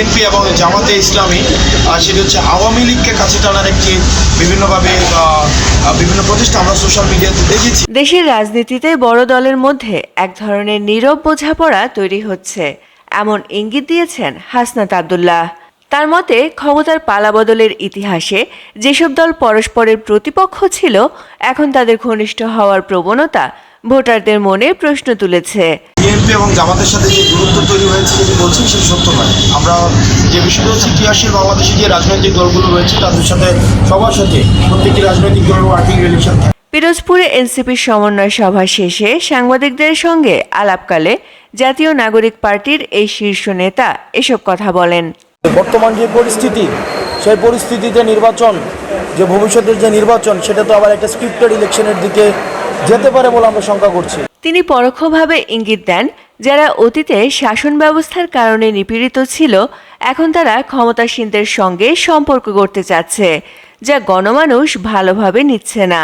BNP এবং জামাতে ইসলামী সেটি হচ্ছে আওয়ামী লীগকে কাছে টানার একটি বিভিন্নভাবে বিভিন্ন প্রচেষ্টা আমরা সোশ্যাল মিডিয়াতে দেখেছি। দেশের রাজনীতিতে বড় দলের মধ্যে এক ধরনের নীরব বোঝাপড়া তৈরি হচ্ছে। এমন ইঙ্গিত দিয়েছেন হাসনাত আবদুল্লাহ। তার মতে, ক্ষমতার পালাবদলের ইতিহাসে যেসব দল পরস্পরের প্রতিপক্ষ ছিল, এখন তাদের ঘনিষ্ঠ হওয়ার প্রবণতা ভোটারদের মনে প্রশ্ন তুলেছে। বিএনপি এবং জামাতের সাথে যে দূরত্ব তৈরি হয়েছে যেটি বলছি সেটি সত্য নয়। আমরা যে বিষয়টা হচ্ছে ইতিহাসের বাংলাদেশে যে রাজনৈতিক দলগুলো রয়েছে তাদের সাথে সবার সাথে প্রত্যেকটি রাজনৈতিক দলের ওয়ার্কিং রিলেশন থাকে। পিরোজপুরে এনসিপির সমন্বয় সভা শেষে সাংবাদিকদের সঙ্গে আলাপকালে জাতীয় নাগরিক পার্টির এই শীর্ষ নেতা এসব কথা বলেন। বর্তমান যে পরিস্থিতি সেই পরিস্থিতিতে নির্বাচন যে ভবিষ্যতের যে নির্বাচন সেটা তো আবার একটা স্ক্রিপ্টেড ইলেকশনের দিকে যেতে পারে বলে আমরা শঙ্কা করছি। তিনি পরোক্ষভাবে ইঙ্গিত দেন, যারা অতীতে শাসন ব্যবস্থার কারণে নিপীড়িত ছিল, এখন তারা ক্ষমতাসীনদের সঙ্গে সম্পর্ক করতে চাচ্ছে, যা গণমানুষ ভালোভাবে নিচ্ছে না।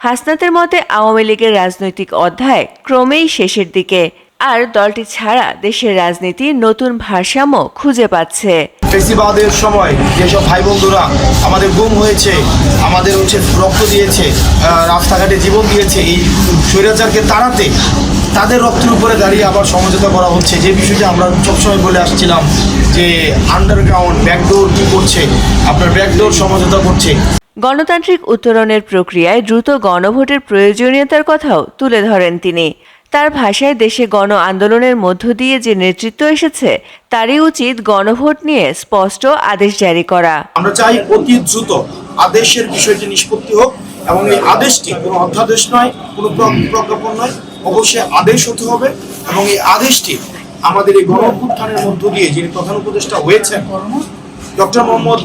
হাসনাতের মতে, আওয়ামী লীগের রাজনৈতিক অধ্যায় ক্রমেই শেষের দিকে, আর দলটি ছাড়া দেশের রাজনীতি নতুন ভারসাম্য খুঁজে পাচ্ছে। ফেসিবাদের সময় যেসব ভাই বন্ধুরা আমাদের গুম হয়েছে, আমাদের হচ্ছে রক্ত দিয়েছে রাস্তাঘাটে জীবন দিয়েছে, এই স্বৈরাচারকে তাড়াতে তাদের রক্তের উপরে দাঁড়িয়ে আবার সমঝোতা করা হচ্ছে। যে বিষয়টা আমরা সবসময় বলে আসছিলাম যে আন্ডারগ্রাউন্ড ব্যাকডোর কী করছে, আপনার ব্যাকডোর সমঝোতা করছে। গণতান্ত্রিক উত্তরণের প্রক্রিয়ায় দ্রুত গণভোটের প্রয়োজনীয়তার কথাও তুলে ধরেন তিনি। তার ভাষায় দেশে গণ আন্দোলনের মধ্য দিয়ে যে নেতৃত্ব এসেছে, তারই উচিত গণভোট নিয়ে স্পষ্ট আদেশ জারি করা। আমরা চাই অতি দ্রুত আদেশের বিষয়টি নিষ্পত্তি হোক এবং এই আদেশটি কোনো অধ্যাদেশ নয়, কোনো প্রজ্ঞাপন নয়, অবশ্যই আদেশ হতে হবে এবং এই আদেশটি আমাদের এই গণ অভ্যুত্থানের মধ্য দিয়ে যিনি প্রধান উপদেষ্টা হয়েছেন, ডক্টর মোহাম্মদ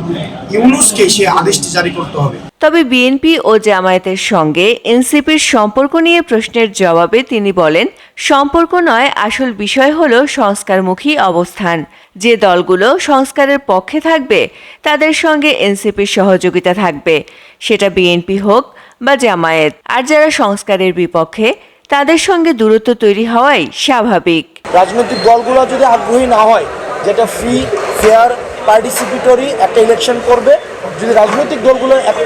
ইউনুসকে সে আদেশটি জারি করতে হবে। তবে বিএনপি ও জামায়াতের সঙ্গে এনসিপির সম্পর্ক নিয়ে প্রশ্নের জবাবে তিনি বলেন, সম্পর্ক নয়, আসল বিষয় হল সংস্কারমুখী অবস্থান। যে দলগুলো সংস্কারের পক্ষে থাকবে, তাদের সঙ্গে এনসিপির সহযোগিতা থাকবে। সেটা বিএনপি হোক বা জামায়াত। আর যারা সংস্কারের বিপক্ষে, তাদের সঙ্গে দূরত্ব তৈরি হওয়াই স্বাভাবিক। রাজনৈতিক দলগুলো যদি আগ্রহী না হয়, যেটা ফ্রি ফেয়ার পার্টিসিপেটরি একটা ইলেকশন করবে যদি রাজনৈতিক দলগুলো এক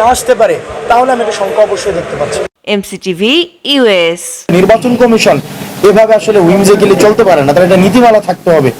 না আসতে পারে তাহলে আমি একটা শঙ্কা অবশ্যই দেখতে পাচ্ছি। এমসিটিভি ইউএস নির্বাচন কমিশন এভাবে আসলে উইমজে গেলে চলতে পারে না তার একটা নীতিমালা থাকতে হবে।